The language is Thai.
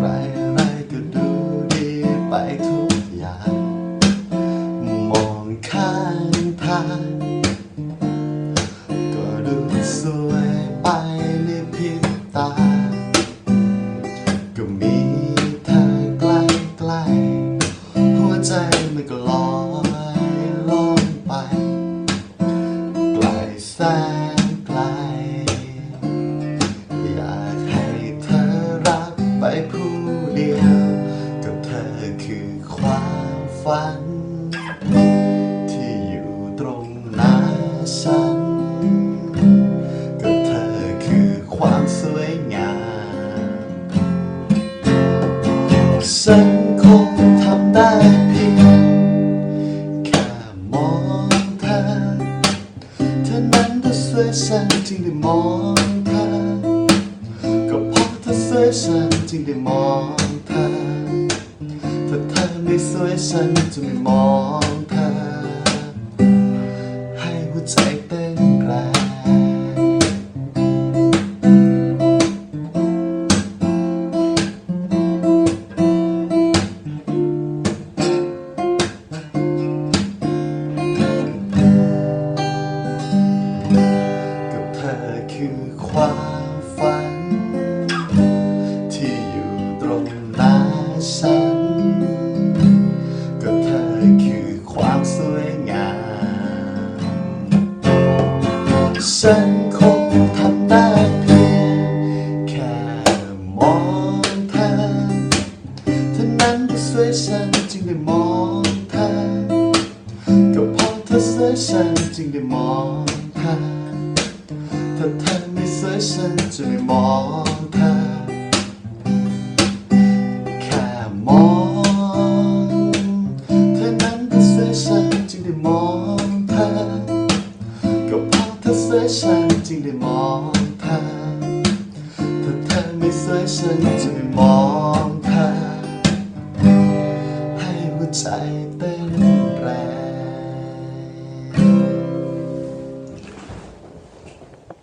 ไรอะไรก็ดูดีไปทุกอย่างมองข้างทาง มันก็ลอยลงไป ไกลแสนไกล อยากให้เธอรักไปผู้เดียว กับเธอคือความฝัน ที่อยู่ตรงหน้าฉันกับเธอคือความสวยงามฉัน ฉันจึงได้มองเธอ ก็เพราะเธอสวยฉันจึงได้มองเธอ ถ้าเธอไม่สวยฉันจะไม่มอง ฉันคงทำได้เพียงแค่มองเธอเท่านั้นที่สวยฉันจึงได้มองเธอก็เพราะเธอสวยฉันจึงได้มองเธอถ้าเธอไม่สวยฉันจะไม่มอง ฉันจึงได้มองเธอถ้าเธอไม่สวยฉันจะไม่มองเธอให้หัวใจ